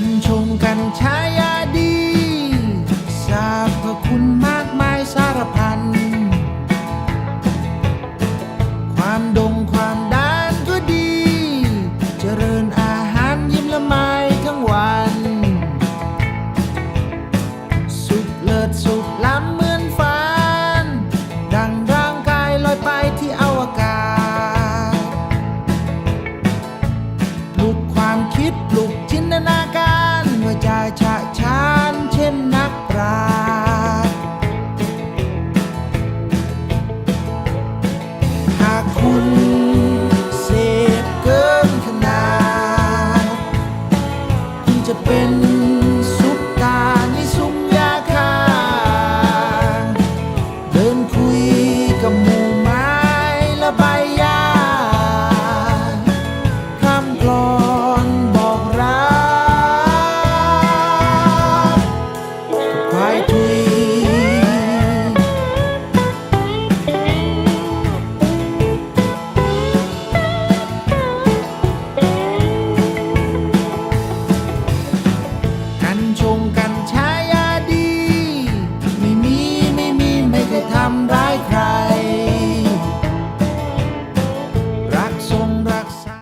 กันชงกันชายาดีสรรพคุณมากมายสารพัน ความดงความดานก็ดี เจริญอาหารยิ้มละไมทั้งวัน สุขเลิศสุขล้ำเหมือนฝันดังร่างกายลอยไปที่อวกาศปลุกความคิดปลุกจินตนา คุณ 안 좋아.